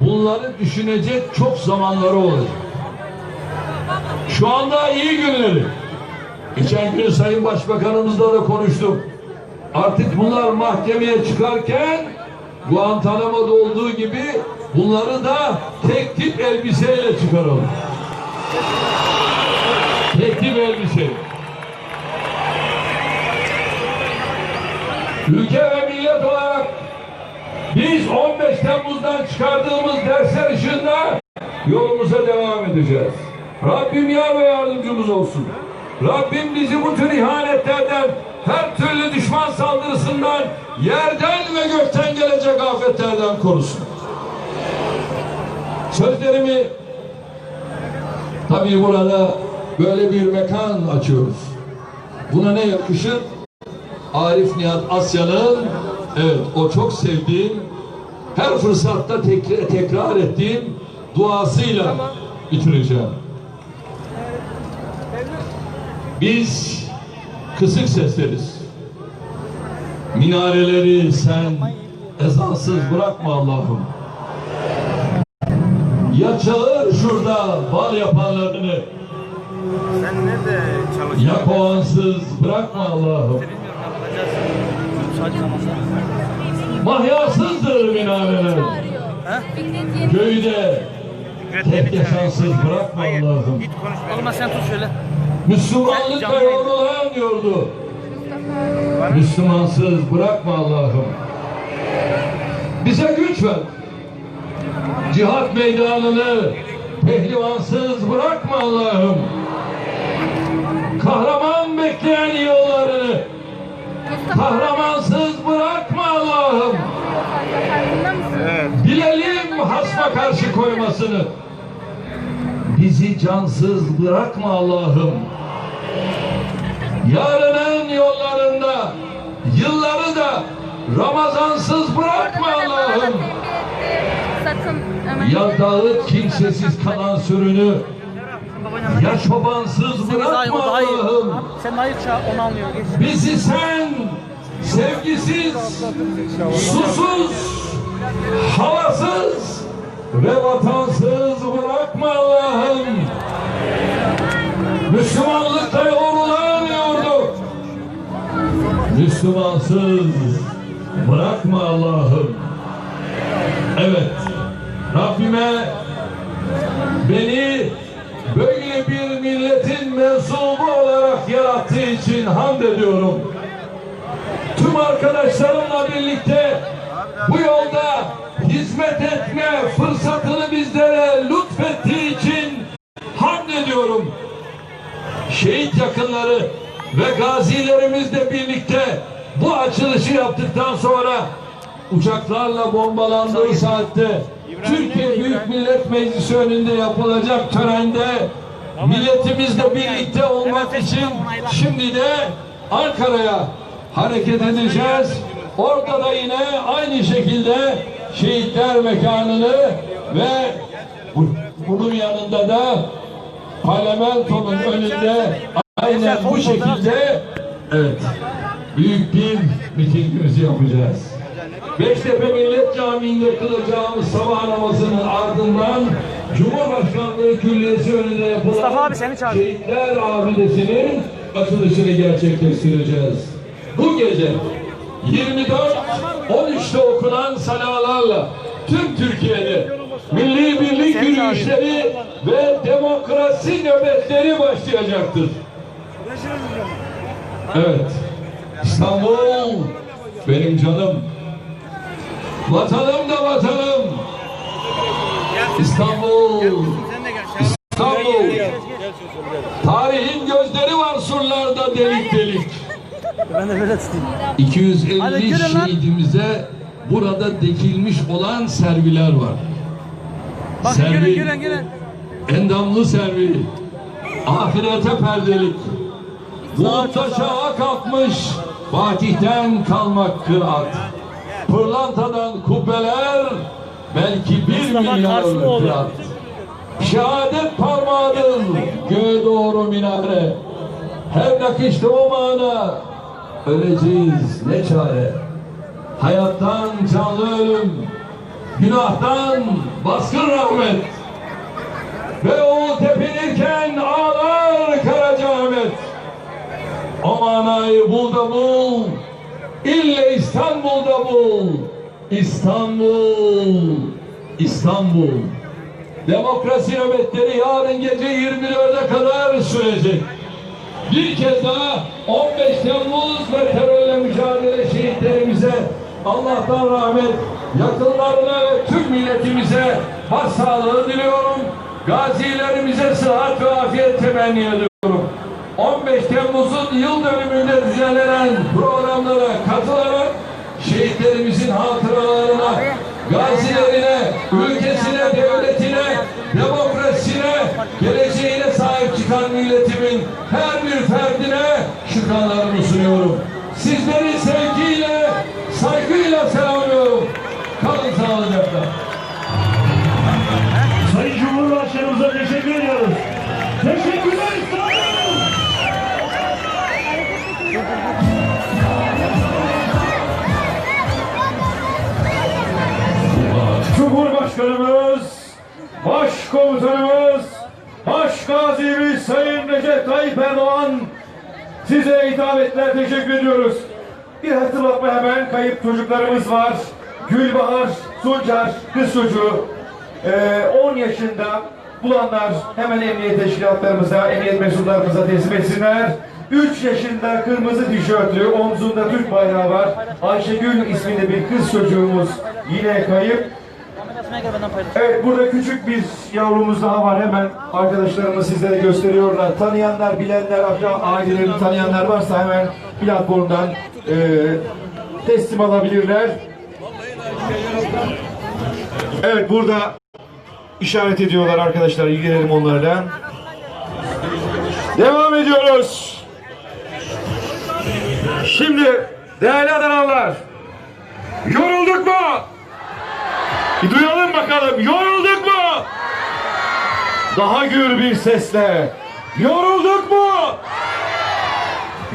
Bunları düşünecek çok zamanları olacak. Şu anda iyi günleri. Geçen gün Sayın Başbakanımızla da konuştum. Artık bunlar mahkemeye çıkarken Guantanamo'da olduğu gibi bunları da tek tip elbiseyle çıkaralım. Tek tip elbise. Ülke ve 15 Temmuz'dan çıkardığımız dersler ışığında yolumuza devam edeceğiz. Rabbim yar ve yardımcımız olsun. Rabbim bizi bu tür ihanetlerden, her türlü düşman saldırısından, yerden ve gökten gelecek afetlerden korusun. Sözlerimi tabii burada böyle bir mekan açıyoruz. Buna ne yakışır? Arif Nihat Asya'nın evet o çok sevdiğim her fırsatta tekrar, tekrar ettiğim duasıyla bitireceğim. Biz kısık sesleriz. Minareleri sen ezansız bırakma Allah'ım. Ya çağır şurada bal yapanlarını Sen nerede çalışıyorsun? ya kovansız bırakma Allah'ım. Mahyasızdır minareler. Yeni Köyde tek yaşansız bırakma Allah'ım. Git konuş. Olmaz sen tut şöyle. Müslümanlıkla yorulan diyordu. Müslümansız bırakma Allah'ım. Bize güç ver. Cihat meydanını pehlivansız bırakma Allah'ım. Kahraman bekleyen yollarını kahramansız bırakma Allah'ım. farkında mısın? Evet. Bilelim hasma karşı koymasını. Bizi cansız bırakma Allah'ım. Yarının yollarında yılları da Ramazansız bırakma Allah'ım. Ya dağıt kimsesiz kalan sürünü ya çobansız bırakma Allah'ım. Bizi sen sevgisiz, susuz, havasız ve vatansız bırakma Allah'ım. Müslümanlıkla yoğrulan yurdu. Müslümansız bırakma Allah'ım. Evet, Rabbime beni böyle bir milletin mensubu olarak yarattığı için hamd ediyorum. Tüm arkadaşlarımla birlikte bu yolda hizmet etme fırsatını bizlere lütfettiği için hamd ediyorum. Şehit yakınları ve gazilerimizle birlikte bu açılışı yaptıktan sonra uçaklarla bombalandığı saatte Türkiye Büyük Millet Meclisi önünde yapılacak törende milletimizle birlikte olmak için şimdi de Ankara'ya hareket edeceğiz. Orada da yine aynı şekilde şehitler mekanını ve bu- bunun yanında da parlamentonun önünde aynen bu şekilde evet büyük bir mitingimizi yapacağız. Beştepe Millet Camii'nde kılacağımız sabah namazının ardından Cumhurbaşkanlığı Külliyesi önünde yapılan Mustafa abi seni. Şehitler Abidesi'nin açılışını gerçekleştireceğiz. Bu gece 24-13'te okunan salalarla tüm Türkiye'de milli birlik yürüyüşleri ve demokrasi nöbetleri başlayacaktır. Evet. İstanbul benim canım. Vatanım da vatanım. İstanbul. İstanbul. Tarihin gözleri var surlarda delik delik. Ben de böyle tutayım. 250 Hadi girin lan. şehidimize burada dikilmiş olan serviler var. Bak Servi. gelin gelin gelin. Endamlı servi. Ahirete perdelik. Çağa kalkmış. Fatih'ten kalmak kıraat. Pırlantadan kubbeler. Belki bir Mustafa milyar Karslıoğlu. kıraat. Şehadet parmağıdır göğe doğru minare. Her nakışta o mana. Öleceğiz ne çare. Hayattan canlı ölüm. günahtan baskın rahmet. Ve o tepinirken ağlar Karacaahmet. O manayı bul da bul, ille İstanbul'da bul. İstanbul, İstanbul. Demokrasi nöbetleri yarın gece 24'e kadar sürecek. Bir kez daha 15 Temmuz ve terörle mücadele şehitlerimize Allah'tan rahmet, yakınlarına ve tüm milletimize başsağlığı diliyorum. Gazilerimize sıhhat ve afiyet temenni ediyorum. 15 Temmuz'un yıl dönümünde düzenlenen programlara katılarak şehitlerimizin hatıralarına, gazilerine, ettiler. Teşekkür ediyoruz. Bir hatırlatma hemen kayıp çocuklarımız var. Gülbahar Suncar kız çocuğu. Ee, 10 yaşında bulanlar hemen emniyet teşkilatlarımıza, emniyet mensuplarımıza teslim etsinler. 3 yaşında kırmızı tişörtlü, omzunda Türk bayrağı var. Ayşegül isminde bir kız çocuğumuz yine kayıp. Asma'ya gel benden paylaş. Evet burada küçük bir yavrumuz daha var hemen arkadaşlarımız sizlere gösteriyorlar. Tanıyanlar, bilenler, akran ailelerini tanıyanlar varsa hemen platformdan e, teslim alabilirler. Evet burada işaret ediyorlar arkadaşlar ilgilenelim onlarla. Devam ediyoruz. Şimdi değerli Adanalılar yorulduk mu? Bir duyalım bakalım. Yorulduk mu? Daha gür bir sesle. Yorulduk mu?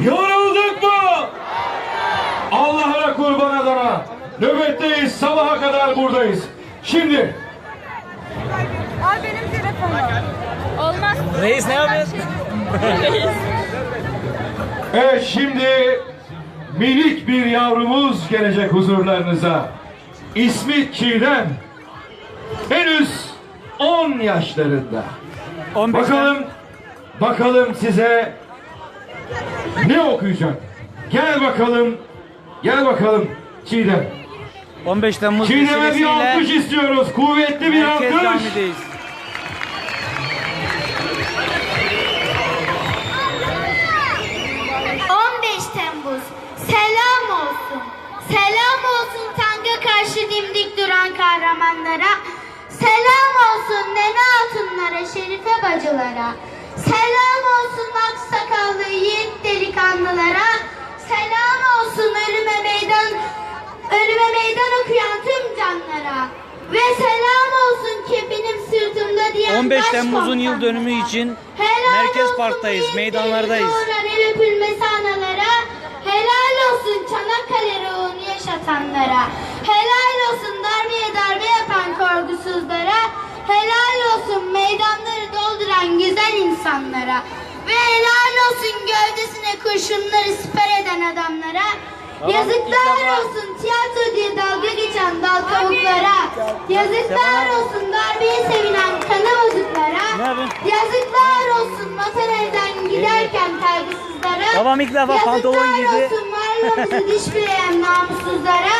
Yorulduk mu? Allah'a kurban Adana. Nöbetteyiz. Sabaha kadar buradayız. Şimdi Al benim telefonum. Olmaz. Reis ne yapıyorsun? Reis. Evet şimdi minik bir yavrumuz gelecek huzurlarınıza. İsmi Çiğdem. Henüz 10 yaşlarında. 15 Bakalım, bakalım size ne okuyacak? Gel bakalım, gel bakalım Çiğdem. 15 Temmuz Çiğdem'e bir alkış vesilesiyle istiyoruz, kuvvetli bir Merkez alkış. Cami'deyiz. Temmuz. Selam olsun. Selam olsun tanga karşı dimdik duran kahramanlara. Selam olsun nene hatunlara, şerife bacılara. Selam olsun aksakallı yiğit delikanlılara. Selam olsun ölüme meydan ölüme meydan okuyan tüm canlara. Ve selam olsun kefinim sırtımda diyen 15 baş Temmuz'un yıl dönümü için Helal Merkez Park'tayız, meydanlardayız. uğran el öpülmesi analara. Helal olsun Çanakkale ruhunu yaşatanlara. Helal olsun darbeye darbe yapan korkusuzlara. Helal olsun meydanları dolduran güzel insanlara. Ve helal olsun gövdesine kurşunları siper eden adamlara. Tamam, Yazıklar olsun tiyatro diye dalga geçen dal kavuklara. Yazıklar olsun darbeye sevinen kanı bozuklara. Yazıklar olsun vatan elden giderken kaygısızlara. Babam ilk defa pantolon giydi. Yazıklar olsun varlığımızı dişleyen namussuzlara.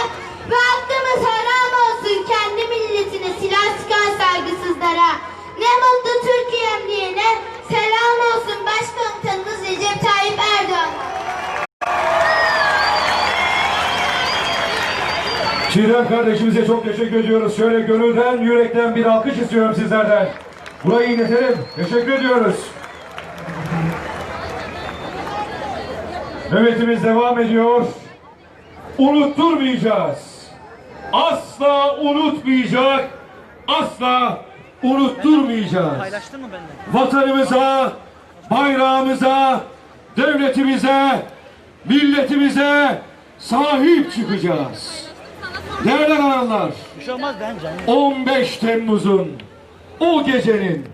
Ve hakkımız haram olsun kendi milletine silah sıkan saygısızlara. Ne mutlu Türkiye'm diyene selam olsun Başkomutanımız Recep Tayyip Erdoğan. Çiğdem kardeşimize çok teşekkür ediyoruz. Şöyle gönülden, yürekten bir alkış istiyorum sizlerden. Burayı inetelim. Teşekkür ediyoruz. Nöbetimiz devam ediyor. Unutturmayacağız. Asla unutmayacak. Asla unutturmayacağız. Paylaştın mı benden? Vatanımıza, bayrağımıza, devletimize, milletimize sahip çıkacağız. Değerli analar, Bir şey olmaz bence. 15 Temmuz'un o gecenin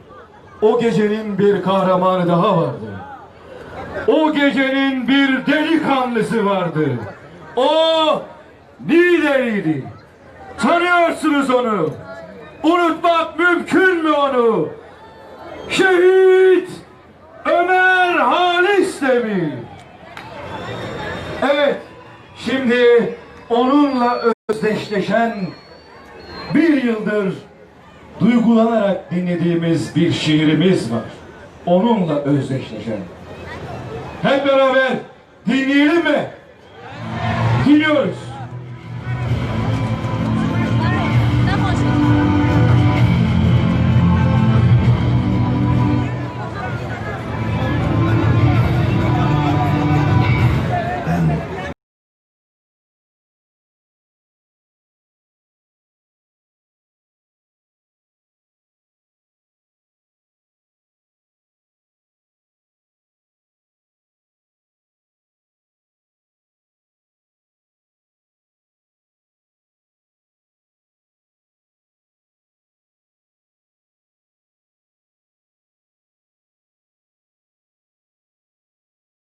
o gecenin bir kahramanı daha vardı. O gecenin bir delikanlısı vardı. O lideriydi. Tanıyorsunuz onu. Unutmak mümkün mü onu? Şehit Ömer Halis Demir. Evet, şimdi onunla özdeşleşen bir yıldır duygulanarak dinlediğimiz bir şiirimiz var. Onunla özdeşleşen. Hep beraber dinleyelim mi? Dinliyoruz.